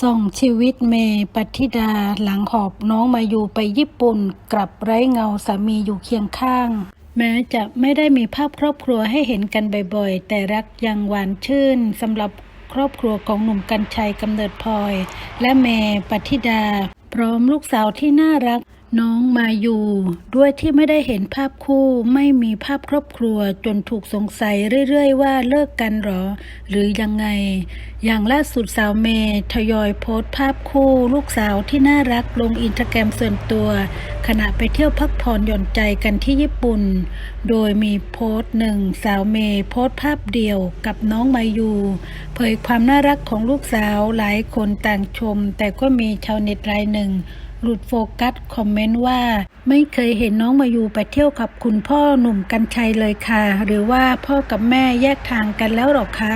ส่องชีวิตเมย์ปัทธิดาหลังหอบน้องมาอยู่ไปญี่ปุ่น กลับไร้เงาสามีอยู่เคียงข้าง แม้จะไม่ได้มีภาพครอบครัวให้เห็นกันบ่อยๆ แต่รักยังหวานชื่นสำหรับครอบครัวของหนุ่มกัญชัยกำเนิดพลอย และเมย์ปัทธิดา พร้อมลูกสาวที่น่ารัก น้องมาอยู่ ด้วยที่ไม่ได้เห็นภาพคู่ไม่มีภาพครอบครัวจนถูกสงสัยเรื่อยๆ ว่าเลิกกันหรอ หรือยังไง อย่างล่าสุดสาวเมย์ทยอยโพสต์ภาพคู่ ลูกสาวที่น่ารักลงอินสตาแกรมส่วนตัว ขณะไปเที่ยวพักผ่อนหย่อนใจกันที่ญี่ปุ่น โดยมีโพสต์หนึ่งสาวเมย์โพสต์ภาพเดียวกับน้องมายูเผยความน่ารักของลูกสาวหลายคนต่างชม แต่ก็มีชาวเน็ตรายหนึ่ง หลุดโฟกัสคอมเมนต์ว่า ไม่เคยเห็นน้องมายูไปเที่ยวกับคุณพ่อหนุ่มกัญชัยเลยค่ะ หรือว่าพ่อกับแม่แยกทางกันแล้วหรอคะ